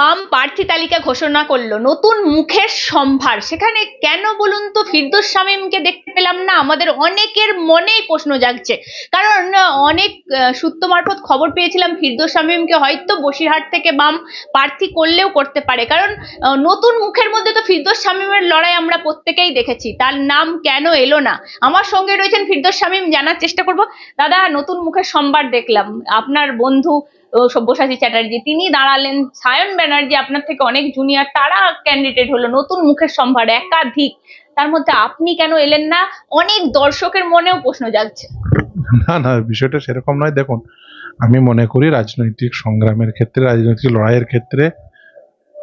বাম প্রার্থী তালিকা ঘোষণা করল, নতুন মুখের সম্ভার। সেখানে কেন বলুন তো, ফিরদোস শামীমকে দেখতে পেলাম না, আমাদের অনেকের মনেই প্রশ্ন জাগছে। কারণ অনেক সূত্র মারফত খবর পেয়েছিলাম, ফিরদোস শামীমকে হয়তো বসিরহাট থেকে বাম প্রার্থী করলেও করতে পারে। কারণ নতুন মুখের মধ্যে তো ফিরদোস শামীমের লড়াই আমরা প্রত্যেকেই দেখেছি, তার নাম কেন এলো না? আমার সঙ্গে রয়েছেন ফিরদোস শামীম, জানার চেষ্টা করব। দাদা, নতুন মুখের সম্ভার দেখলাম। আপনার বন্ধু সব্যসাচী চ্যাটার্জি, তিনি দাঁড়ালেন সায়ন ব্যানার্জি, আপনার থেকে অনেক জুনিয়র তারা ক্যান্ডিডেট হলো নতুন মুখের সম্ভার, একাধিক। তার মধ্যে আপনি কেন এলেন না? অনেক দর্শকের মনেও প্রশ্ন জাগছে। না না, বিষয়টা সেরকম নয়। দেখুন, আমি মনে করি রাজনৈতিক সংগ্রামের ক্ষেত্রে, রাজনৈতিক লড়াইয়ের ক্ষেত্রে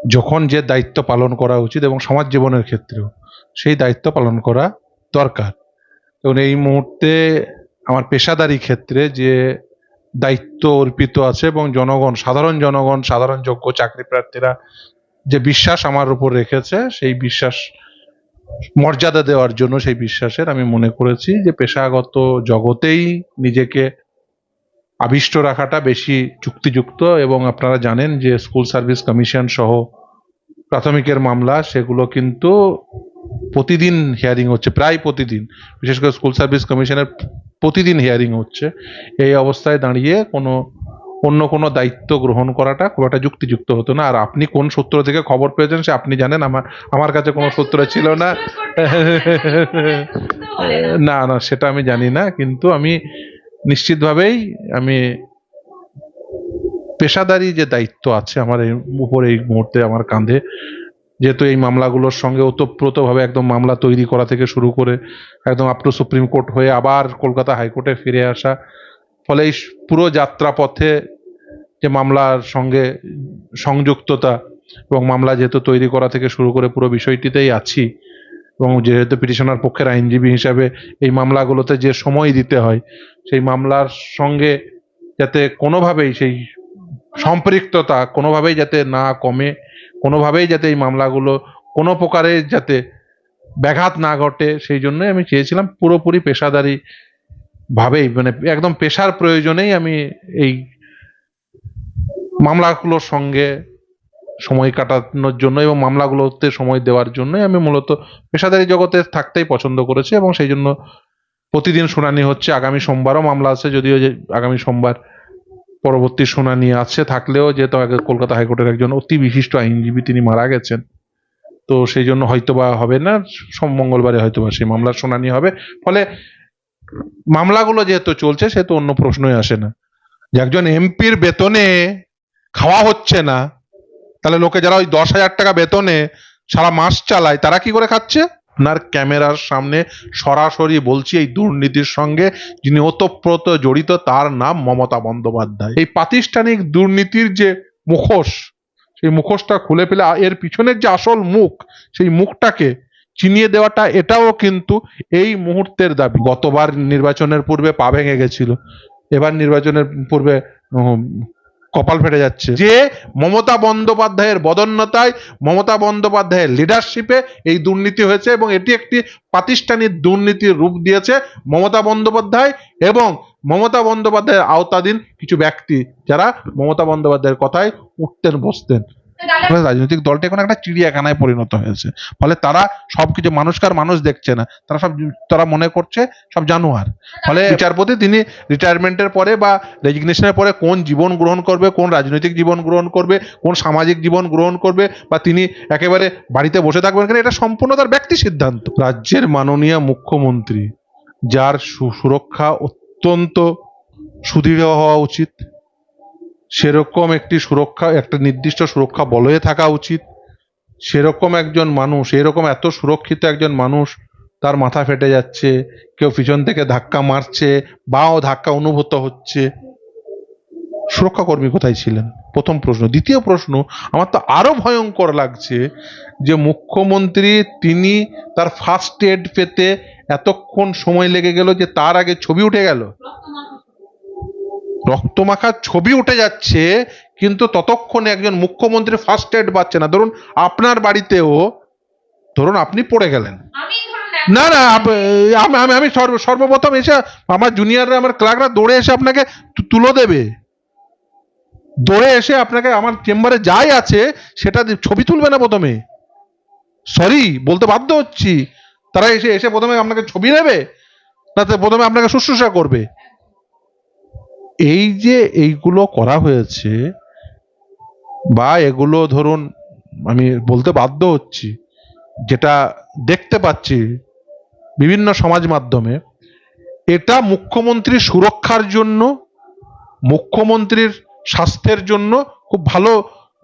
যখন যে দায়িত্ব পালন করা উচিত এবং সমাজ জীবনের ক্ষেত্রেও, সেই দায়িত্ব পালন করা দরকার। এবং এই মুহূর্তে আমার পেশাদারি ক্ষেত্রে যে দায়িত্ব অর্পিত আছে এবং জনগণ, সাধারণ জনগণ, সাধারণ যোগ্য চাকরি প্রার্থীরা যে বিশ্বাস আমার উপর রেখেছে, সেই বিশ্বাস মর্যাদা দেওয়ার জন্য সেই বিশ্বাসের আমি মনে করেছি যে পেশাগত জগতেই নিজেকে আবিষ্ট রাখাটা বেশি যুক্তিযুক্ত এবং আপনারা জানেন যে স্কুল সার্ভিস কমিশন সহ প্রাথমিকের মামলা, সেগুলো কিন্তু প্রতিদিন হিয়ারিং হচ্ছে, প্রায় প্রতিদিন। বিশেষ করে স্কুল সার্ভিস কমিশনের প্রতিদিন হিয়ারিং হচ্ছে। এই অবস্থায় দাঁড়িয়ে কোনো অন্য কোনো দায়িত্ব গ্রহণ করাটা খুব একটা যুক্তিযুক্ত হতো না। আর আপনি কোন সূত্র থেকে খবর পেয়েছেন সে আপনি জানেন আমার আমার কাছে কোনো সূত্র ছিল না। না না সেটা আমি জানি না কিন্তু আমি নিশ্চিতভাবেই আমি পেশাদারি যে দায়িত্ব আছে আমার এই উপরে এই মুহূর্তে আমার কাঁধে যেহেতু এই মামলাগুলোর সঙ্গে ওতপ্রোতভাবে একদম মামলা তৈরি করা থেকে শুরু করে একদম আপ টু সুপ্রিম কোর্ট হয়ে আবার কলকাতা হাইকোর্টে ফিরে আসা, ফলে এই পুরো যাত্রাপথে যে মামলার সঙ্গে সংযুক্ততা এবং মামলা যেহেতু তৈরি করা থেকে শুরু করে পুরো বিষয়টিতেই আছি এবং যেহেতু পিটিশনার পক্ষের আইনজীবী হিসাবে এই মামলাগুলোতে যে সময় দিতে হয়, সেই মামলার সঙ্গে যাতে কোনোভাবেই সেই সম্পৃক্ততা কোনোভাবেই যাতে না কমে কোনোভাবেই যাতে এই মামলাগুলো কোনো প্রকারে যাতে ব্যাঘাত না ঘটে, সেই জন্যই আমি চেয়েছিলাম পুরোপুরি পেশাদারি ভাবেই মানে একদম পেশার প্রয়োজনেই আমি এই মামলাগুলোর সঙ্গে সময় কাটানোর জন্য এবং মামলাগুলোতে সময় দেওয়ার জন্যই আমি মূলত পেশাদারি জগতে থাকতেই পছন্দ করেছি এবং সেই জন্য প্রতিদিন শুনানি হচ্ছে। আগামী সোমবারও মামলা আছে, যদিও যে আগামী সোমবার পরবর্তী শুনানি আছে, থাকলেও যেহেতু আগে কলকাতা হাইকোর্টের একজন অতি বিশিষ্ট আইনজীবী তিনি মারা গেছেন, তো সেই জন্য হয়তোবা হবে না মঙ্গলবারে হয়তোবা সেই মামলার শুনানি হবে। ফলে মামলাগুলো যেহেতু চলছে, সেহেতু অন্য প্রশ্নই আসে না। যে একজন এমপির বেতনে খাওয়া হচ্ছে না, তাহলে লোকে যারা ওই দশ হাজার টাকা বেতনে সারা মাস চালায়, তারা কি করে খাচ্ছে? আপনার ক্যামেরার সামনে সরাসরি বলছি, এই দুর্নীতির সঙ্গে যিনি ওতপ্রোত জড়িত, তার নাম মমতা বন্দ্যোপাধ্যায়। এই প্রাতিষ্ঠানিক দুর্নীতির যে মুখোশ, সেই মুখোশটা খুলে ফেলে এর পিছনের যে আসল মুখ, সেই মুখটাকে চিনিয়ে দেওয়াটা, এটাও কিন্তু এই মুহূর্তের দাবি। গতবার নির্বাচনের পূর্বে পা ভেঙে গেছিল। এবার নির্বাচনের পূর্বে কপাল ফেটে যাচ্ছে। যে মমতা বন্দ্যোপাধ্যায়ের বদন্যতায়, মমতা বন্দ্যোপাধ্যায়ের লিডারশিপে এই দুর্নীতি হয়েছে এবং এটি একটি প্রাতিষ্ঠানিক দুর্নীতির রূপ দিয়েছে মমতা বন্দ্যোপাধ্যায় এবং মমতা বন্দ্যোপাধ্যায়ের আওতাধীন কিছু ব্যক্তি যারা মমতা বন্দ্যোপাধ্যায়ের কথায় উঠতেন, বসতেন। ফলে রাজনৈতিক দলটা এখন একটা চিড়িয়াখানায় পরিণত হয়েছে। ফলে তারা সবকিছু মানুষকার মানুষ দেখছে না। তারা সব তারা মনে করছে সব জানোয়ার। ফলে বিচারপতি তিনি রিটায়ারমেন্টের পরে বা রেজিগনেশনের পরে কোন জীবন গ্রহণ করবে কোন রাজনৈতিক জীবন গ্রহণ করবে কোন সামাজিক জীবন গ্রহণ করবে বা তিনি একেবারে বাড়িতে বসে থাকবেন কেন এটা সম্পূর্ণ তার ব্যক্তি সিদ্ধান্ত। রাজ্যের মাননীয় মুখ্যমন্ত্রী যার সুরক্ষা অত্যন্ত সুদৃঢ় হওয়া উচিত সেরকম একটি সুরক্ষা, একটা নির্দিষ্ট সুরক্ষা বলয়ে থাকা উচিত। সেরকম একজন মানুষ এরকম এত সুরক্ষিত একজন মানুষ তার মাথা ফেটে যাচ্ছে, কেউ পিছন থেকে ধাক্কা মারছে বাও ধাক্কা অনুভূত হচ্ছে। সুরক্ষা কর্মী কোথায় ছিলেন? প্রথম প্রশ্ন। দ্বিতীয় প্রশ্ন, আমার তো আরও ভয়ঙ্কর লাগছে যে মুখ্যমন্ত্রী তিনি তার ফার্স্ট এড পেতে এতক্ষণ সময় লেগে গেল যে তার আগে ছবি উঠে গেল। রক্তমাখা ছবি উঠে যাচ্ছে কিন্তু ততক্ষণে একজন মুখ্যমন্ত্রী ফার্স্ট এড পাচ্ছে না। ধরুন আপনার বাড়িতেও ধরুন আপনি পড়ে গেলেন। না না আমি আমি আমি সর্ব- সর্বপ্রথম এসে আমার জুনিয়ররা আমার ক্লার্করা দৌড়ে এসে আপনাকে তুলো দেবে। দৌড়ে এসে আপনাকে আমার চেম্বারে যাই আছে সেটা ছবি তুলবে না প্রথমে। সরি বলতে বাধ্য হচ্ছি। তারা এসে এসে প্রথমে আপনাকে ছবি নেবে না প্রথমে আপনাকে শুশ্রূষা করবে। এই যে এইগুলো করা হয়েছে বা এগুলো ধরুন আমি বলতে বাধ্য হচ্ছি, যেটা দেখতে পাচ্ছি বিভিন্ন সমাজ মাধ্যমে, এটা মুখ্যমন্ত্রীর সুরক্ষার জন্য, মুখ্যমন্ত্রীর স্বাস্থ্যের জন্য খুব ভালো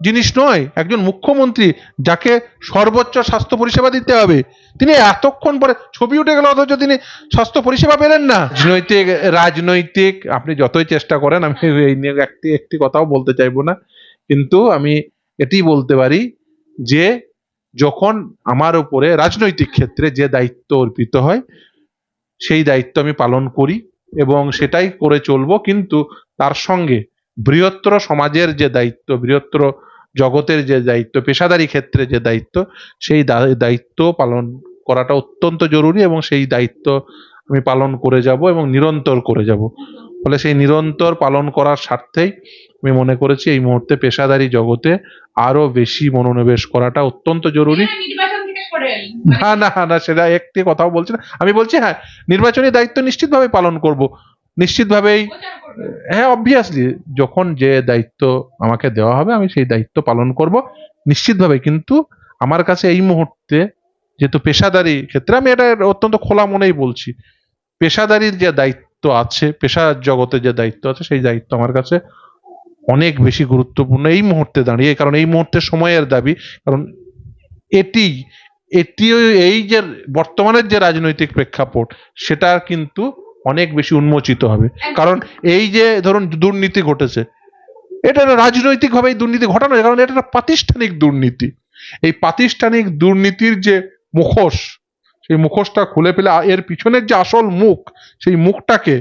জিনিস নয়, একজন মুখ্যমন্ত্রী যাকে সর্বোচ্চ স্বাস্থ্য পরিষেবা দিতে হবে, তিনি এতক্ষণ পরে ছবি উঠে গেল, অথচ তিনি স্বাস্থ্য পরিষেবা পেলেন না। রাজনৈতিক রাজনৈতিক, আপনি যতই চেষ্টা করেন, আমি এই নিয়ে একটি একটি কথাও বলতে চাইব না, কিন্তু আমি এটি বলতে পারি যে, যখন আমার উপরে রাজনৈতিক ক্ষেত্রে যে দায়িত্ব অর্পিত হয়, সেই দায়িত্ব আমি পালন করি এবং সেটাই করে চলবো, কিন্তু তার সঙ্গে বৃহত্তর সমাজের যে দায়িত্ব বৃহত্তর জগতের যে দায়িত্ব পেশাদারি ক্ষেত্রে যে দায়িত্ব সেই দায়িত্ব পালন করাটা অত্যন্ত জরুরি এবং সেই দায়িত্ব আমি পালন করে যাব এবং নিরন্তর করে যাব। ফলে সেই নিরন্তর পালন করার স্বার্থেই আমি মনে করেছি এই মুহূর্তে পেশাদারি জগতে আরও বেশি মনোনিবেশ করাটা অত্যন্ত জরুরি। না না না সেটা একটি কথাও বলছি না। আমি বলছি হ্যাঁ নির্বাচনী দায়িত্ব নিশ্চিতভাবে পালন করব। নিশ্চিতভাবেই হ্যাঁ অবভিয়াসলি যখন যে দায়িত্ব আমাকে দেওয়া হবে, আমি সেই দায়িত্ব পালন করব। নিশ্চিতভাবে কিন্তু আমার কাছে এই মুহূর্তে যেহেতু পেশাদারি ক্ষেত্রে, আমি এটা অত্যন্ত খোলা মনেই বলছি, পেশাদারির যে দায়িত্ব আছে, পেশা জগতে যে দায়িত্ব আছে, সেই দায়িত্ব আমার কাছে অনেক বেশি গুরুত্বপূর্ণ এই মুহূর্তে দাঁড়িয়ে, কারণ এই মুহূর্তে সময়ের দাবি, কারণ এটি এটি এই যে বর্তমানের যে রাজনৈতিক প্রেক্ষাপট, সেটা কিন্তু অনেক বেশি উন্মোচিত হবে। কারণ এই যে ধরুন দুর্নীতি ঘটেছে এটা রাজনৈতিকভাবে এই দুর্নীতি ঘটানো হয়, কারণ এটা একটা প্রাতিষ্ঠানিক দুর্নীতি। এই প্রাতিষ্ঠানিক দুর্নীতির যে মুখোশ সেই মুখোশটা খুলে ফেলে এর পিছনের যে আসল মুখ সেই মুখটাকে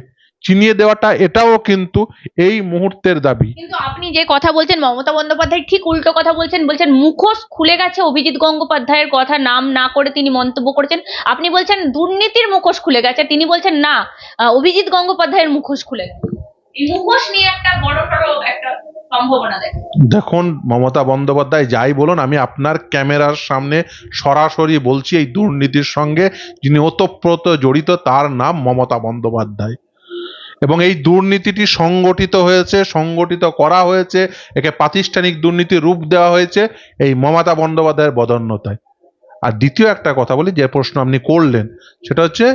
চিনিয়ে দেওয়াটা এটাও কিন্তু এই মুহূর্তের দাবি। কিন্তু আপনি যে কথা বলছেন মমতা বন্দ্যোপাধ্যায় ঠিক উল্টো কথা বলছেন বলছেন মুখোশ খুলে গেছে অভিজিৎ গঙ্গোপাধ্যায়ের কথা নাম না করে তিনি মন্তব্য করেছেন। আপনি বলছেন দুর্নীতির মুখোশ খুলে গেছে তিনি বলছেন না অভিজিৎ গঙ্গোপাধ্যায়ের মুখোশ খুলে গেছে। এই মুখোশ নিয়ে একটা বড় সড়ো একটা সম্ভাবনা দেখুন মমতা বন্দ্যোপাধ্যায় যাই বলুন আমি আপনার ক্যামেরার সামনে সরাসরি বলছি এই দুর্নীতির সঙ্গে যিনি ওতপ্রোত জড়িত তার নাম মমতা বন্দ্যোপাধ্যায়। এবং এই দুর্নীতিটি সংগঠিত হয়েছে, সংগঠিত করা হয়েছে, একে প্রাতিষ্ঠানিক দুর্নীতি রূপ দেওয়া হয়েছে, এই মমতা বন্দ্যোপাধ্যায়ের বদন্যতায়। আর দ্বিতীয় একটা কথা বলি, যে প্রশ্ন আপনি করলেন, সেটা হচ্ছে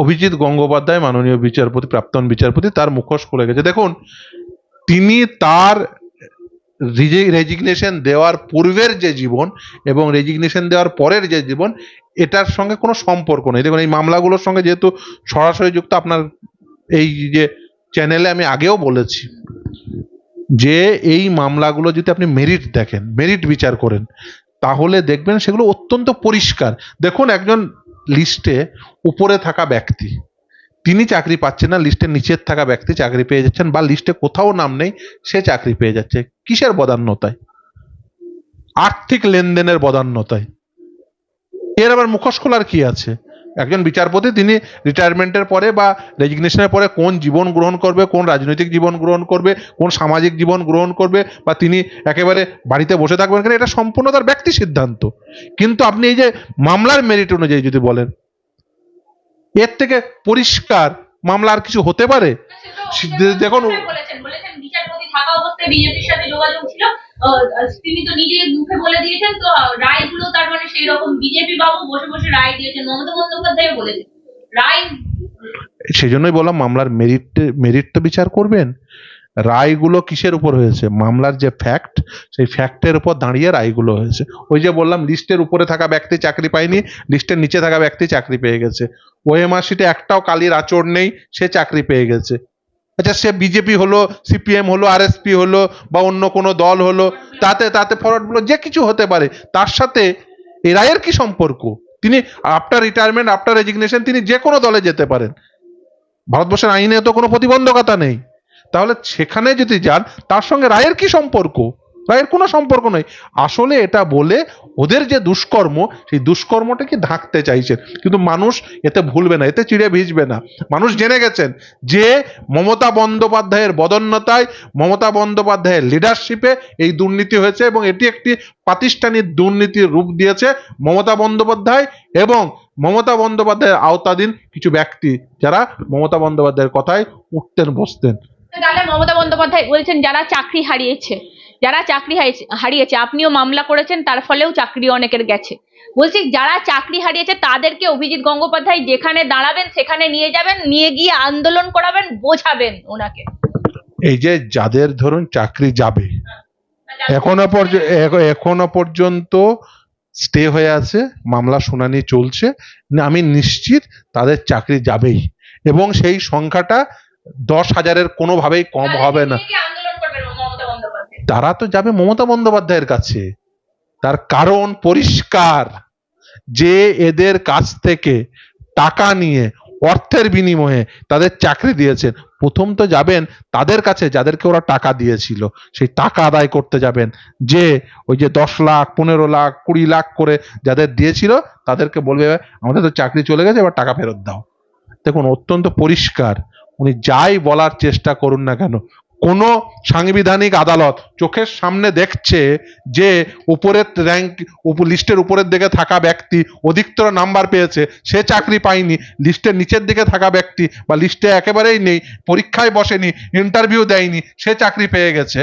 অভিজিৎ গঙ্গোপাধ্যায়, মাননীয় বিচারপতি, প্রাক্তন বিচারপতি, তার মুখোশ খুলে গেছে। দেখুন, তিনি তার রেজিগনেশন দেওয়ার পূর্বের যে জীবন এবং রেজিগনেশন দেওয়ার পরের যে জীবন, এটার সঙ্গে কোনো সম্পর্ক নেই। দেখুন, এই মামলাগুলোর সঙ্গে যেহেতু সরাসরি যুক্ত, আপনার এই যে চ্যানেলে আমি আগেও বলেছি যে এই মামলাগুলো যদি আপনি মেরিট দেখেন মেরিট বিচার করেন, তাহলে দেখবেন সেগুলো অত্যন্ত পরিষ্কার। দেখুন একজন লিস্টে উপরে থাকা ব্যক্তি, তিনি চাকরি পাচ্ছেন না লিস্টের নিচের থাকা ব্যক্তি চাকরি পেয়ে যাচ্ছেন বা লিস্টে কোথাও নাম নেই, সে চাকরি পেয়ে যাচ্ছে। কিসের বদান্যতায়? আর্থিক লেনদেনের বদান্যতায়। এর আবার মুখোশ খোলার কি আছে? একজন বিচারপতি তিনি রিটায়ারমেন্টের পরে বা রেজিগনেশনের পরে কোন জীবন গ্রহণ করবে কোন রাজনৈতিক জীবন গ্রহণ করবে কোন সামাজিক জীবন গ্রহণ করবে বা তিনি একেবারে বাড়িতে বসে থাকবেন কেন এটা সম্পূর্ণ তার ব্যক্তি সিদ্ধান্ত। কিন্তু আপনি এই যে মামলার মেরিট অনুযায়ী যদি বলেন এর থেকে পরিষ্কার মামলা আর কিছু হতে পারে? দেখুন বলেছেন বলেছেন বিচারপতি থাকা অবস্থায় বিজেপির সাথে যোগাযোগ ছিল আহ, তিনি তো নিজে মুখে বলে দিয়েছেন, তো রায়গুলো তার মানে সেই রকম বিজেপি বাবু বসে বসে রায় দিয়েছেন, মমতা বন্দ্যোপাধ্যায় বলেছেন। রায় সেই জন্যই বললাম, মামলার মেরিট মেরিট তো বিচার করবেন। রায়গুলো কিসের উপর হয়েছে? মামলার যে ফ্যাক্ট সেই ফ্যাক্টের উপর দাঁড়িয়ে রায়গুলো হয়েছে। ওই যে বললাম লিস্টের উপরে থাকা ব্যক্তি চাকরি পায়নি লিস্টের নিচে থাকা ব্যক্তি চাকরি পেয়ে গেছে। ওএমআর শিটে একটাও কালির আচর নেই, সে চাকরি পেয়ে গেছে। আচ্ছা সে বিজেপি হলো, সিপিএম হলো, আরএসপি হলো বা অন্য কোনো দল হলো, তাতে তাতে ফরওয়ার্ড হলো যে কিছু হতে পারে, তার সাথে এই রায়ের কি সম্পর্ক? তিনি আফটার রিটায়ারমেন্ট আফটার রেজিগনেশন তিনি যে কোনো দলে যেতে পারেন। ভারতবর্ষের আইনে তো কোনো প্রতিবন্ধকতা নেই। তাহলে সেখানে যদি যান, তার সঙ্গে রায়ের কি সম্পর্ক? বা এর কোনো সম্পর্ক নয়। আসলে এটা বলে ওদের যে দুষ্কর্ম, সেই দুষ্কর্মটাকে ঢাকতে চাইছেন। কিন্তু মানুষ এতে ভুলবে না, এতে চিড়ে ভিজবে না। মানুষ জেনে গেছেন যে মমতা বন্দ্যোপাধ্যায়ের বদন্যতায়, মমতা বন্দ্যোপাধ্যায়ের লিডারশিপে এই দুর্নীতি হয়েছে এবং এটি একটি প্রাতিষ্ঠানিক দুর্নীতির রূপ দিয়েছে মমতা বন্দ্যোপাধ্যায় এবং মমতা বন্দ্যোপাধ্যায়ের আওতাধীন কিছু ব্যক্তি যারা মমতা বন্দ্যোপাধ্যায়ের কথায় উঠতেন, বসতেন। তাহলে মমতা বন্দ্যোপাধ্যায় বলছেন যারা চাকরি হারিয়েছে। যারা চাকরি হারিয়েছে- আপনিও মামলা করেছেন তার ফলেও চাকরি অনেকের গেছে। বলছি যারা চাকরি হারিয়েছে তাদেরকে অভিজিৎ গঙ্গোপাধ্যায় যেখানে দাঁড়াবেন সেখানে নিয়ে যাবেন নিয়ে গিয়ে আন্দোলন করাবেন বোঝাবেন ওনাকে। এই যে যাদের ধরুন চাকরি যাবে এখনও পর্যন্ত এখনও পর্যন্ত স্টে হয়ে আছে মামলা শুনানি চলছে আমি নিশ্চিত তাদের চাকরি যাবেই। এবং সেই সংখ্যাটা দশ হাজারের কোনোভাবেই কম হবে না। তারা তো যাবে মমতা বন্দ্যোপাধ্যায়ের কাছে। তার কারণ পরিষ্কার যে এদের কাছ থেকে টাকা নিয়ে, অর্থের বিনিময়ে তাদের চাকরি দিয়েছেন। প্রথম তো যাবেন তাদের কাছে, যাদেরকে ওরা টাকা দিয়েছিল। সেই টাকা আদায় করতে যাবেন। যে ওই যে দশ লাখ, পনেরো লাখ, কুড়ি লাখ করে যাদের দিয়েছিল, তাদেরকে বলবে, আমাদের তো চাকরি চলে গেছে, এবার টাকা ফেরত দাও। দেখুন, অত্যন্ত পরিষ্কার। উনি যাই বলার চেষ্টা করুন না কেন কোনো সাংবিধানিক আদালত চোখের সামনে দেখছে যে উপরের র্যাঙ্ক লিস্টের উপরের দিকে থাকা ব্যক্তি অধিকতর নাম্বার পেয়েছে, সে চাকরি পায়নি লিস্টের নিচের দিকে থাকা ব্যক্তি বা লিস্টে একেবারেই নেই, পরীক্ষায় বসেনি ইন্টারভিউ দেয়নি, সে চাকরি পেয়ে গেছে।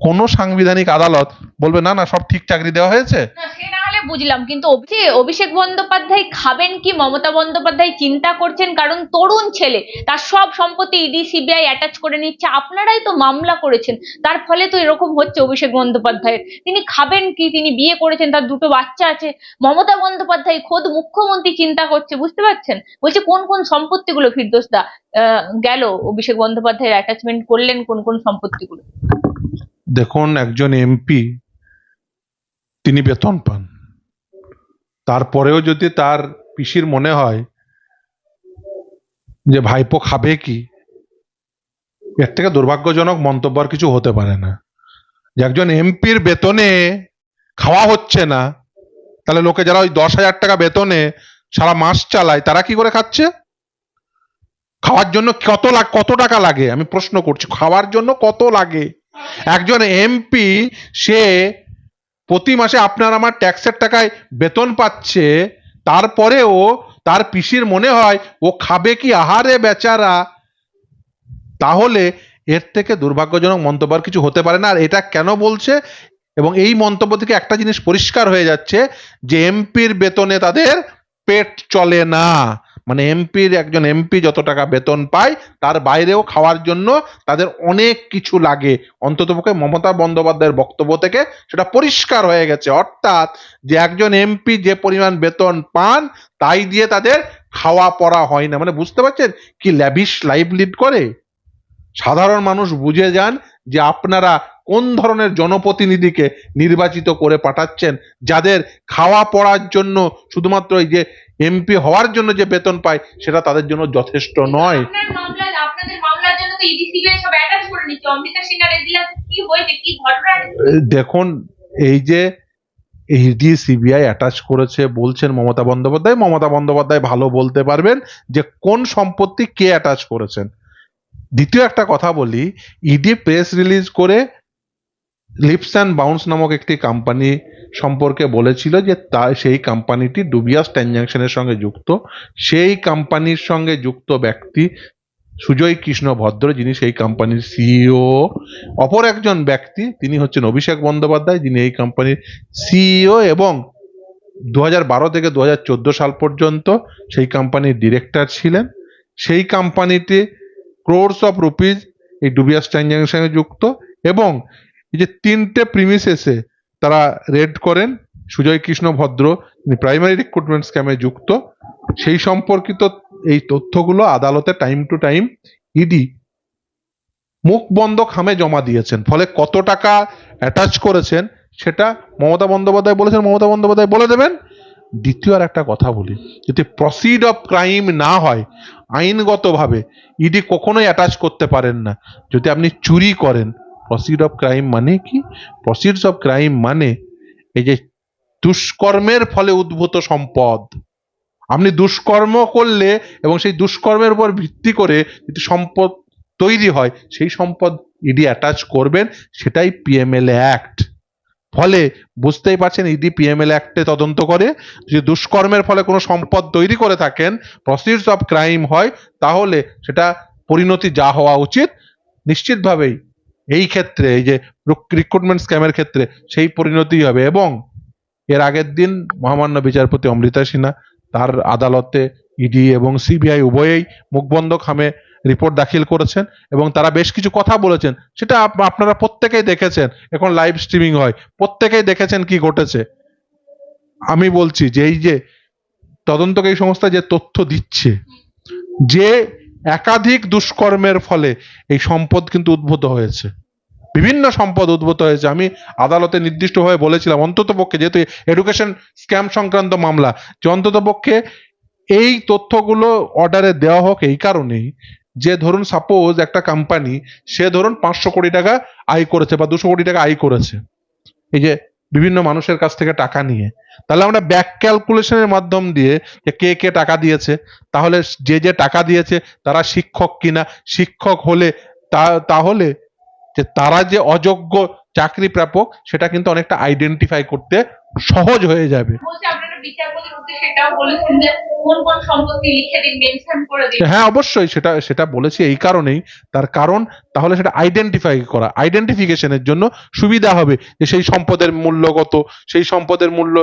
কোনো সাংবিধানিক আদালত বলবে না না সব ঠিক চাকরি দেওয়া হয়েছে বুঝলাম কিন্তু অভিষেক বন্দ্যোপাধ্যায় খাবেন কি? মমতা বন্দ্যোপাধ্যায় চিন্তা করছেন কারণ তরুণ ছেলে তার সব সম্পত্তি ইডি সিবিআই অ্যাটাচ করে নিচ্ছে আপনারাই তো মামলা করেছেন তার ফলে তো এরকম হচ্ছে অভিষেক বন্দ্যোপাধ্যায়ের। তিনি খাবেন কি? তিনি বিয়ে করেছেন তার দুটো বাচ্চা আছে। মমতা বন্দ্যোপাধ্যায় খোদ মুখ্যমন্ত্রী চিন্তা করছে বুঝতে পারছেন? বলছে কোন কোন সম্পত্তিগুলো আহ, গেল অভিষেক বন্দ্যোপাধ্যায়ের অ্যাটাচমেন্ট করলেন কোন কোন সম্পত্তিগুলো? দেখুন, একজন এমপি, তিনি বেতন পান। তারপরেও যদি তার পিসির মনে হয় যে, ভাইপো খাবে কি? এর থেকে দুর্ভাগ্যজনক মন্তব্য আর কিছু হতে পারে না। যে, একজন এমপির বেতনে খাওয়া হচ্ছে না, তাহলে লোকে যারা ওই দশ হাজার টাকা বেতনে সারা মাস চালায়, তারা কি করে খাচ্ছে? খাওয়ার জন্য কত কত টাকা লাগে? আমি প্রশ্ন করছি, খাওয়ার জন্য কত লাগে? একজন এমপি সে প্রতি মাসে আপনার আমার ট্যাক্সের টাকায় বেতন পাচ্ছে, তারপরেও তার পিসির মনে হয়, ও খাবে কি? আহারে বেচারা! তাহলে এর থেকে দুর্ভাগ্যজনক মন্তব্য আর কিছু হতে পারে না, আর এটা কেন বলছে? এবং এই মন্তব্য থেকে একটা জিনিস পরিষ্কার হয়ে যাচ্ছে যে এমপির বেতনে তাদের পেট চলে না। মানে এমপির একজন এমপি যত টাকা বেতন পায়, তার বাইরেও খাওয়ার জন্য তাদের অনেক কিছু লাগে। অন্ততপক্ষে মমতা বন্দ্যোপাধ্যায়ের বক্তব্য থেকে সেটা পরিষ্কার হয়ে গেছে। অর্থাৎ যে একজন এমপি যে পরিমাণ বেতন পান, তাই দিয়ে তাদের খাওয়া পড়া হয় না। মানে বুঝতে পারছেন কি ল্যাভিশ লাইফ লিড করে? সাধারণ মানুষ বুঝে যান যে আপনারা কোন ধরনের জনপ্রতিনিধিকে নির্বাচিত করে পাঠাচ্ছেন, যাদের খাওয়া পড়ার জন্য শুধুমাত্র এই যে এমপি হওয়ার জন্য যে বেতন পায় সেটা তাদের জন্য যথেষ্ট নয়। দেখুন এই যে ইডি সিবিআই অ্যাটাচ করেছে বলছেন মমতা বন্দ্যোপাধ্যায় মমতা বন্দ্যোপাধ্যায় ভালো বলতে পারবেন যে কোন সম্পত্তি কে অ্যাটাচ করেছেন। দ্বিতীয় একটা কথা বলি ইডি প্রেস রিলিজ করে লিপস অ্যান্ড বাউন্স নামক একটি কোম্পানি সম্পর্কে বলেছিল যে তা, সেই কোম্পানিটি ডুবিয়াস ট্রানজাকশনের সঙ্গে যুক্ত। সেই কোম্পানির সঙ্গে যুক্ত ব্যক্তি সুজয় কৃষ্ণ ভদ্র, যিনি সেই কোম্পানির সিইও অপর একজন ব্যক্তি, তিনি হচ্ছেন অভিষেক বন্দ্যোপাধ্যায়, যিনি এই কোম্পানির সিইও এবং দু বারো থেকে দু হাজার চোদ্দ সাল পর্যন্ত সেই কোম্পানির ডিরেক্টর ছিলেন। সেই কোম্পানিটি ক্রোর্স অফ রুপিজ এই ডুবিয়াস ট্রানজাকশনে যুক্ত এবং এই যে তিনটে প্রিমিসেসে তারা রেড করেন। সুজয় কৃষ্ণ ভদ্র, তিনি প্রাইমারি রিক্রুটমেন্ট স্ক্যামে যুক্ত। সেই সম্পর্কিত এই তথ্যগুলো আদালতে টাইম টু টাইম ইডি মুখ বন্ধ খামে জমা দিয়েছেন। ফলে কত টাকা অ্যাটাচ করেছেন সেটা মমতা বন্দ্যোপাধ্যায় বলেছেন। মমতা বন্দ্যোপাধ্যায় বলে দেবেন। দ্বিতীয় আর একটা কথা বলি, যদি প্রসিড অফ ক্রাইম না হয়, আইনগতভাবে ইডি কখনোই অ্যাটাচ করতে পারেন না। যদি আপনি চুরি করেন প্রসিড অফ ক্রাইম মানে কি? প্রসিডস অফ ক্রাইম মানে এই যে দুষ্কর্মের ফলে উদ্ভূত সম্পদ। আপনি দুষ্কর্ম করলে এবং সেই দুষ্কর্মের উপর ভিত্তি করে যদি সম্পদ তৈরি হয়, সেই সম্পদ ইডি অ্যাটাচ করবেন, সেটাই পিএমএলএ অ্যাক্ট ফলে বুঝতেই পারছেন, ইডি পিএমএল অ্যাক্টে তদন্ত করে, যদি দুষ্কর্মের ফলে কোনো সম্পদ তৈরি করে থাকেন প্রসিডস অফ ক্রাইম হয়, তাহলে সেটা পরিণতি যা হওয়া উচিত, নিশ্চিতভাবেই এই ক্ষেত্রে, এই যে রিক্রুটমেন্ট স্ক্যামের ক্ষেত্রে সেই পরিণতি হবে এবং এর আগের দিন মহামান্য বিচারপতি অমৃতা সিনহা তার আদালতে ইডি এবং সিবিআই উভয়েই মুখবন্ধ খামে রিপোর্ট দাখিল করেছেন এবং তারা বেশ কিছু কথা বলেছেন। সেটা আপনারা প্রত্যেকেই দেখেছেন। এখন লাইভ স্ট্রিমিং হয়। প্রত্যেকেই দেখেছেন কি ঘটেছে। আমি বলছি যে এই যে তদন্তকারী সংস্থা যে তথ্য দিচ্ছে, যে একাধিক দুষ্কর্মের ফলে এই সম্পদ কিন্তু উদ্ভূত হয়েছে। বিভিন্ন সম্পদ উদ্ভূত হয়েছে। আমি আদালতে নির্দিষ্টভাবে বলেছিলাম, অন্তত পক্ষে যেহেতু এডুকেশন স্ক্যাম সংক্রান্ত মামলা, যে অন্তত পক্ষে এই তথ্যগুলো অর্ডারে দেওয়া হোক এই কারণেই যে ধরুন সাপোজ একটা কোম্পানি সে ধরুন পাঁচশো কোটি টাকা আয় করেছে বা দুশো কোটি টাকা আয় করেছে। এই যে বিভিন্ন মানুষের কাছ থেকে টাকা নিয়ে। তাহলে আমরা ব্যাক ক্যালকুলেশনের মাধ্যম দিয়ে যে কে কে টাকা দিয়েছে, তাহলে যে যে টাকা দিয়েছে তারা শিক্ষক কিনা? শিক্ষক হলে তাহলে যে তারা যে অযোগ্য চাকরি প্রাপক সেটা কিন্তু অনেকটা আইডেন্টিফাই করতে সহজ হয়ে যাবে। বিচারপতির উদ্দেশ্যে সেটাও বলেছেন যে কোন কোন সম্পত্তি লিখে দিন মেনশন করে দিন। হ্যাঁ অবশ্যই সেটা সেটা বলেছি এই কারণেই। তার কারণ তাহলে সেটা আইডেন্টিফাই করা। আইডেন্টিফিকেশনের জন্য সুবিধা হবে যে সেই সম্পদের মূল্য কত সেই সম্পদের মূল্য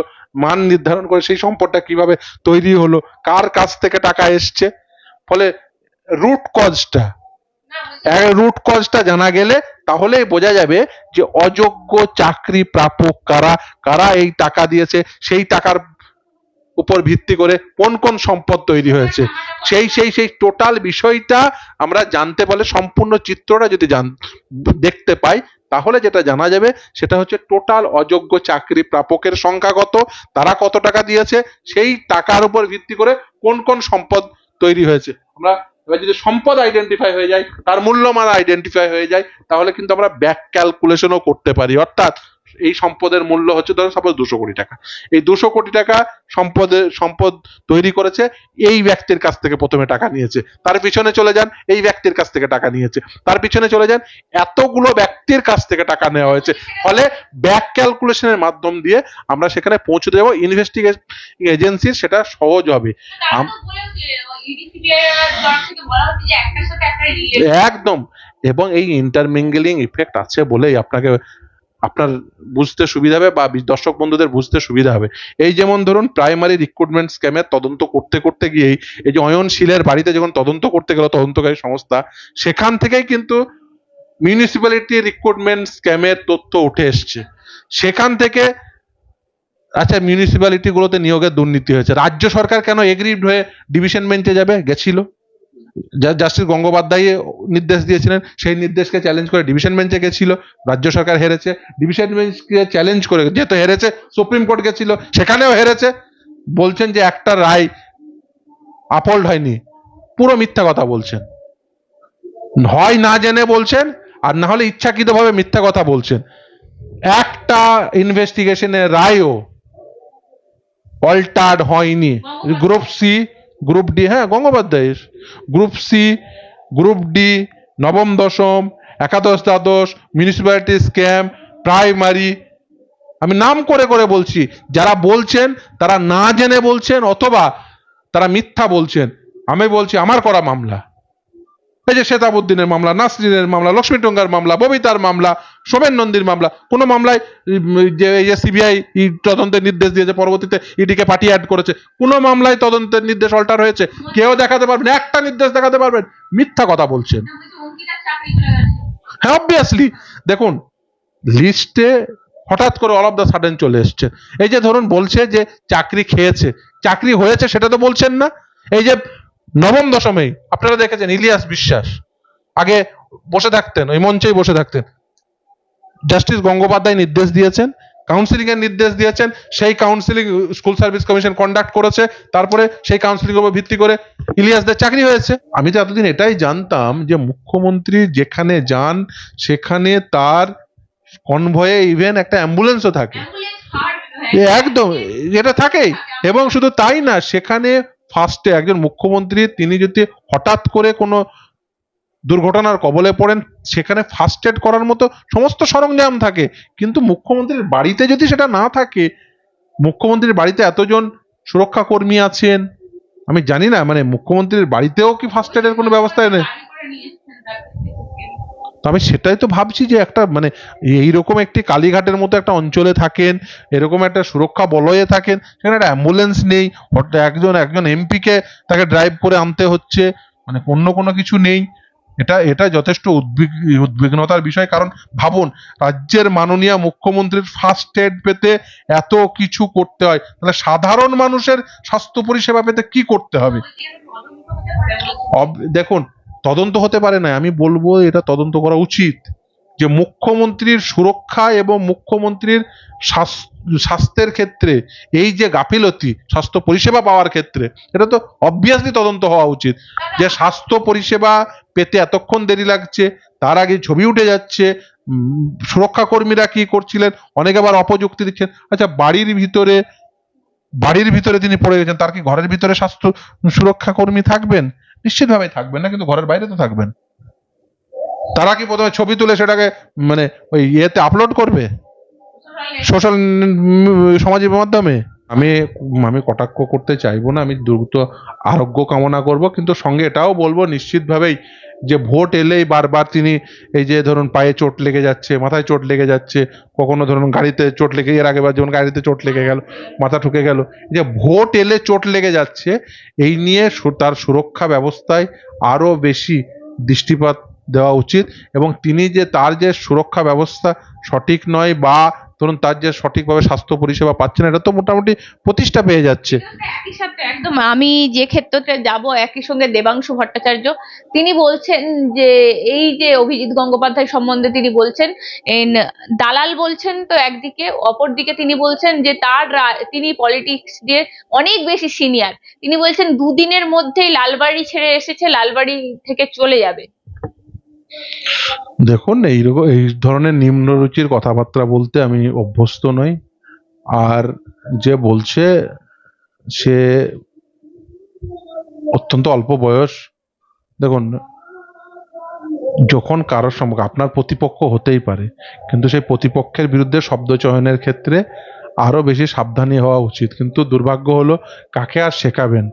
মান নির্ধারণ করে সেই সম্পদটা কীভাবে তৈরি হলো কার কাছ থেকে টাকা এসছে। ফলে রুট কজটা রুট কজটা জানা গেলে তাহলেই বোঝা যাবে যে অযোগ্য চাকরি প্রাপক কারা কারা এই টাকা দিয়েছে সেই টাকার উপর ভিত্তি করে কোন কোন সম্পদ তৈরি হয়েছে। সেই সেই সেই টোটাল বিষয়টা আমরা জানতে পারলে, সম্পূর্ণ চিত্রটা যদি জান, দেখতে পাই, তাহলে যেটা জানা যাবে, সেটা হচ্ছে টোটাল অযোগ্য চাকরি প্রাপকের সংখ্যা কত, তারা কত টাকা দিয়েছে, সেই টাকার উপর ভিত্তি করে কোন কোন সম্পদ তৈরি হয়েছে। আমরা এবার যদি সম্পদ আইডেন্টিফাই হয়ে যায় তার মূল্যমান আইডেন্টিফাই হয়ে যায় তাহলে কিন্তু আমরা ব্যাক ক্যালকুলেশনও করতে পারি। অর্থাৎ এই সম্পদের মূল্য হচ্ছে ধরুন সাপোজ দুশো কোটি টাকা। এই দুশো কোটি টাকা সম্পদের সম্পদ তৈরি করেছে এই ব্যক্তির কাছ থেকে প্রথমে টাকা নিয়েছে। তার পিছনে চলে যান এই ব্যক্তির কাছ থেকে টাকা নিয়েছে। তার পিছনে চলে যান এতগুলো ব্যক্তির কাছ থেকে টাকা নেওয়া হয়েছে। ফলে ব্যাক ক্যালকুলেশনের মাধ্যম দিয়ে আমরা সেখানে পৌঁছে দেবো ইনভেস্টিগেশন এজেন্সির সেটা সহজ হবে। একদম। এবং এই ইন্টারমিঙ্গেলিং ইফেক্ট আছে বলেই আপনাকে আপনার বুঝতে সুবিধা হবে বা দর্শক বন্ধুদের বুঝতে সুবিধা হবে। এই যেমন ধরুন প্রাইমারি রিক্রুটমেন্ট স্ক্যামের তদন্ত করতে করতে গিয়েই এই যে অয়নশীলের বাড়িতে যখন তদন্ত করতে গেল তদন্তকারী সংস্থা, সেখান থেকেই কিন্তু মিউনিসিপ্যালিটি রিক্রুটমেন্ট স্ক্যামের তথ্য উঠে এসছে। সেখান থেকে আচ্ছা মিউনিসিপ্যালিটি গুলোতে নিয়োগের দুর্নীতি হয়েছে। রাজ্য সরকার কেন এগ্রিভড হয়ে ডিভিশন বেঞ্চে যাবে? গেছিল। জাস্টিস গঙ্গোপাধ্যায় নির্দেশ দিয়েছিলেন সেই নির্দেশকে চ্যালেঞ্জ করে ডিভিশন বেঞ্চে গেছিল রাজ্য সরকার হেরেছে ডিভিশন বেঞ্চকে চ্যালেঞ্জ করে যেহেতু হেরেছে সুপ্রিম কোর্ট গেছিল সেখানেও হেরেছে বলছেন যে একটা রায় আপল্ড হয়নি পুরো মিথ্যা কথা বলছেন। হয় না জেনে বলছেন আর না হলে ইচ্ছাকৃতভাবে মিথ্যা কথা বলছেন। একটা ইনভেস্টিগেশনের রায়ও অল্টার্ড হয়নি। গ্রুপ সি গ্রুপ ডি হ্যাঁ গঙ্গোপাধ্যায়ের। গ্রুপ সি, গ্রুপ ডি, নবম, দশম, একাদশ, দ্বাদশ মিউনিসিপ্যালিটি স্ক্যাম প্রাইমারি আমি নাম করে করে বলছি, যারা বলছেন, তারা না জেনে বলছেন অথবা তারা মিথ্যা বলছেন। আমি বলছি, আমার করা মামলা। এই যে শ্বেতাবুদ্দিনের মামলা নাসরিনের মামলা লক্ষ্মী টঙ্গার মামলা ববিতার মামলা সোমেন নন্দীর মামলা কোনো মামলায় যে এই যে সিবিআই তদন্তের নির্দেশ দিয়েছে পরবর্তীতে ইডিকে পার্টি অ্যাড করেছে কোনো মামলায় তদন্তের নির্দেশ অল্টার হয়েছে কেউ দেখাতে পারবেন একটা নির্দেশ দেখাতে পারবেন মিথ্যা কথা বলছেন। হ্যাঁ অবভিয়াসলি দেখুন লিস্টে হঠাৎ করে অল অফ দ্য সাডেন চলে এসছে। এই যে ধরুন বলছে যে চাকরি খেয়েছে চাকরি হয়েছে সেটা তো বলছেন না। এই যে নবম দশমেই আপনারা দেখেছেন ইলিয়াস বিশ্বাস। আগে বসে থাকতেন ওই মঞ্চেই বসে থাকতেন। জাস্টিস গঙ্গোপাধ্যায় নির্দেশ দিয়েছেন কাউন্সিলিং এর নির্দেশ দিয়েছেন সেই counselling school service commission conduct করেছে তারপরে সেই কাউন্সিলিং উপর ভিত্তি করে ইলিয়াসদের চাকরি হয়েছে। আমি তো এতদিন এটাই জানতাম যে মুখ্যমন্ত্রী যেখানে যান সেখানে তার কনভয়ে ইভেন একটা অ্যাম্বুলেন্সও থাকে। একদম এটা থাকেই। এবং শুধু তাই না সেখানে ফার্স্টে একজন মুখ্যমন্ত্রী, তিনি যদি হঠাৎ করে কোনো দুর্ঘটনার কবলে পড়েন, সেখানে ফার্স্ট এড করার মতো সমস্ত সরঞ্জাম থাকে। কিন্তু মুখ্যমন্ত্রীর বাড়িতে যদি সেটা না থাকে, মুখ্যমন্ত্রীর বাড়িতে এতজন সুরক্ষা কর্মী আছেন, আমি জানি না মানে মুখ্যমন্ত্রীর বাড়িতেও কি ফার্স্ট এডের কোনো ব্যবস্থা নেই? তো আমি সেটাই তো ভাবছি যে একটা মানে এইরকম একটি কালীঘাটের মতো একটা অঞ্চলে থাকেন এরকম একটা সুরক্ষা বলয়ে থাকেন সেখানে একটা অ্যাম্বুলেন্স নেই হঠাৎ একজন একজন এমপিকে তাকে ড্রাইভ করে আনতে হচ্ছে মানে অন্য কোনো কিছু নেই। এটা এটা যথেষ্ট উদ্বিগ উদ্বিগ্নতার বিষয় কারণ ভাবুন রাজ্যের মাননীয় মুখ্যমন্ত্রীর ফার্স্ট এড পেতে এত কিছু করতে হয় তাহলে সাধারণ মানুষের স্বাস্থ্য পরিষেবা পেতে কি করতে হবে? দেখুন তদন্ত হতে পারে না আমি বলব এটা তদন্ত করা উচিত। যে মুখ্যমন্ত্রীর সুরক্ষা এবং মুখ্যমন্ত্রীর স্বাস্থ্যের ক্ষেত্রে এই যে গাফিলতি স্বাস্থ্য পরিষেবা পাওয়ার ক্ষেত্রে এটা তো অবভিয়াসলি তদন্ত হওয়া উচিত। যে স্বাস্থ্য পরিষেবা পেতে এতক্ষণ দেরি লাগছে তার আগে ছবি উঠে যাচ্ছে উম, সুরক্ষা কর্মীরা কি করছিলেন অনেকে আবার অপযুক্তি দিচ্ছেন। আচ্ছা বাড়ির ভিতরে বাড়ির ভিতরে তিনি পড়ে গেছেন, তার কি ঘরের ভিতরে স্বাস্থ্য সুরক্ষা কর্মী থাকবেন? নিশ্চিতভাবে থাকবেন না, কিন্তু ঘরের বাইরে তো থাকবেন। তারা কি প্রথমে ছবি তুলে সেটাকে মানে ওই ইয়েতে আপলোড করবে? সোশ্যাল সামাজিক মাধ্যমে? আমি আমি কটাক্ষ করতে চাইব না, আমি দ্রুত আরোগ্য কামনা করব, কিন্তু সঙ্গে এটাও বলব, নিশ্চিতভাবেই যে ভোট এলেই বারবার তিনি এই যে ধরুন পায়ে চোট লেগে যাচ্ছে, মাথায় চোট লেগে যাচ্ছে, কখনো ধরুন গাড়িতে চোট লেগে, এর আগেবার যেমন গাড়িতে চোট লেগে গেল, মাথা ঠুকে গেল যে ভোট এলে চোট লেগে যাচ্ছে, এই নিয়ে তার সুরক্ষা ব্যবস্থায় আরও বেশি দৃষ্টিপাত দেওয়া উচিত এবং তিনি যে তার যে সুরক্ষা ব্যবস্থা সঠিক নয় বা ধরুন তার যে সঠিকভাবে স্বাস্থ্য পরিষেবা পাচ্ছে না, এটা তো মোটামুটি প্রতিষ্ঠা পেয়ে যাচ্ছে। একই সাথে, একদম। আমি যে ক্ষেত্রতে যাব, একই সঙ্গে দেবাংশু ভট্টাচার্য, তিনি বলছেন যে, এই যে অভিজিৎ গঙ্গোপাধ্যায় সম্বন্ধে তিনি বলছেন দালাল বলছেন তো একদিকে, অপরদিকে তিনি বলছেন যে তার তিনি পলিটিক্স দিয়ে অনেক বেশি সিনিয়র তিনি বলছেন, দুদিনের মধ্যেই লালবাড়ি ছেড়ে এসেছে, লালবাড়ি থেকে চলে যাবে। দেখুন এইরকম এই ধরনের নিম্ন রুচির কথাবার্তা বলতে আমি অভ্যস্ত নই। আর যে বলছে, সে অত্যন্ত অল্প বয়স। দেখুন, যখন কারোর সঙ্গে আপনার প্রতিপক্ষ হতেই পারে, কিন্তু সেই প্রতিপক্ষের বিরুদ্ধে শব্দ চয়নের ক্ষেত্রে আরও বেশি সাবধানী হওয়া উচিত। কিন্তু দুর্ভাগ্য হলো, কাকে আর শেখাবেন?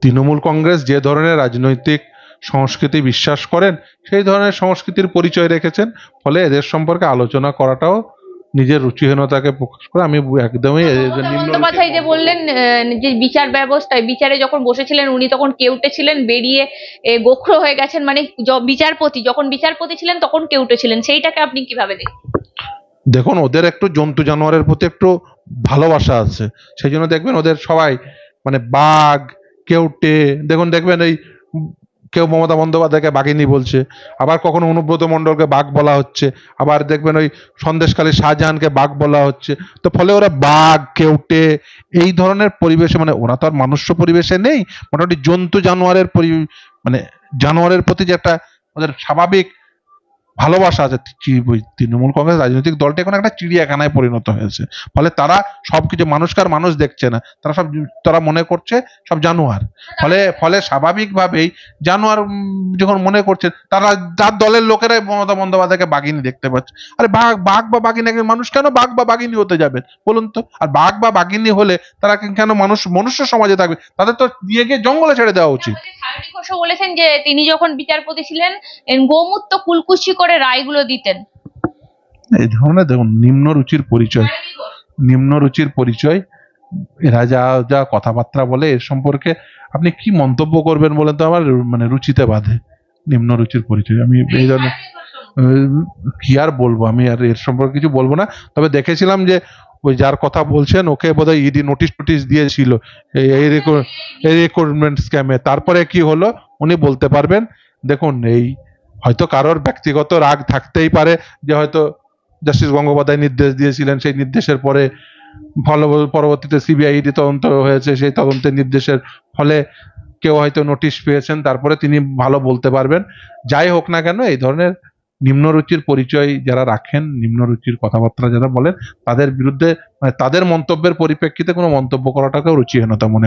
তৃণমূল কংগ্রেস যে ধরনের রাজনৈতিক সংস্কৃতি বিশ্বাস করেন সেই ধরনের সংস্কৃতির পরিচয় রেখেছেন ফলে এদের সম্পর্কে আলোচনা করাটাও নিজের রুচিহীনতাকে প্রকাশ করে। আমি একদমই বন্দ্যোপাধ্যায় যে বললেন যে বিচার ব্যবস্থায় বিচারে যখন বসেছিলেন উনি তখন কেউটে ছিলেন বেরিয়ে গোখরো হয়ে গেছেন মানে বিচারপতি যখন বিচারপতি ছিলেন তখন কেউটে ছিলেন সেইটাকে আপনি কীভাবে দেখেন? দেখুন ওদের একটু জন্তু জানোয়ারের প্রতি একটু ভালোবাসা আছে। সেই জন্য দেখবেন ওদের সবাই মানে বাঘ কেউটে দেখুন দেখবেন এই কেউ মমতা বন্দ্যোপাধ্যায়কে বাঘিনী বলছে, আবার কখনো অনুব্রত মণ্ডলকে বাঘ বলা হচ্ছে, আবার দেখবেন ওই সন্দেশকালী শাহজাহানকে বাঘ বলা হচ্ছে। তো ফলে ওরা বাঘ, কেউটে, এই ধরনের পরিবেশে মানে ওরা তো আর মানুষ্য পরিবেশে নেই, মোটামুটি জন্তু জানোয়ারের পরি মানে জানোয়ারের প্রতি যে একটা ওদের স্বাভাবিক ভালোবাসা আছে তৃণমূল কংগ্রেস রাজনৈতিক দলটা এখন একটা চিড়িয়াখানায় পরিণত হয়েছে। ফলে তারা সবকিছু মানুষকার মানুষ দেখছে না। তারা সব তারা মনে করছে সব জানোয়ার। ফলে ফলে স্বাভাবিকভাবেই জানোয়ার যখন মনে করছে, তারা তার দলের লোকেরাই মমতা বন্দ্যোপাধ্যায়কে বাঘিনী দেখতে পাচ্ছে। আরে বাঘ বাঘ বা বাঘিনী মানুষ কেন বাঘ বা বাঘিনী হতে যাবে? বলুন তো। আর বাঘ বা বাঘিনী হলে তারা কেন মানুষ, মনুষ্য সমাজে থাকবে? তাদের তো দিয়ে গিয়ে জঙ্গলে ছেড়ে দেওয়া উচিত। বলেছেন যে, তিনি যখন বিচারপতি ছিলেন গোমূত্র কুলকুচি করে রায়গুলো দিতেন? এই ধরনের দেখুন, নিম্ন রুচির পরিচয়, নিম্ন রুচির পরিচয়, এরা যা যা কথাবার্তা বলে এর সম্পর্কে আপনি কি মন্তব্য করবেন বলেন তো? আমার মানে রুচিতে বাধে, নিম্ন রুচির পরিচয়। আমি এই ধরনের কি আর বলব? আমি আর এর সম্পর্কে কিছু বলব না। তবে দেখেছিলাম যে, ওই যার কথা বলছেন, ওকে বোধহয় ইডি নোটিশ টোটিশ দিয়েছিল, এই এই রেকর্ড এই রিক্রুটমেন্ট স্ক্যামে তারপরে কি হলো? উনি বলতে পারবেন, দেখুন, এই হয়তো কারোর ব্যক্তিগত রাগ থাকতেই পারে যে হয়তো জাস্টিস গঙ্গোপাধ্যায় নির্দেশ দিয়েছিলেন, সেই নির্দেশের পরে ফলো পরবর্তীতে সিবিআইডি তদন্ত হয়েছে, সেই তদন্তের নির্দেশের ফলে কেউ হয়তো নোটিশ পেয়েছেন, তারপরে তিনি ভালো বলতে পারবেন। যাই হোক না কেন, এই ধরনের নিম্নরুচির পরিচয় যারা রাখেন, নিম্নরুচির কথাবার্তা যারা বলেন, তাদের বিরুদ্ধে মানে তাদের মন্তব্যের পরিপ্রেক্ষিতে কোনো মন্তব্য করাটাকেও রুচিহীনতা মনে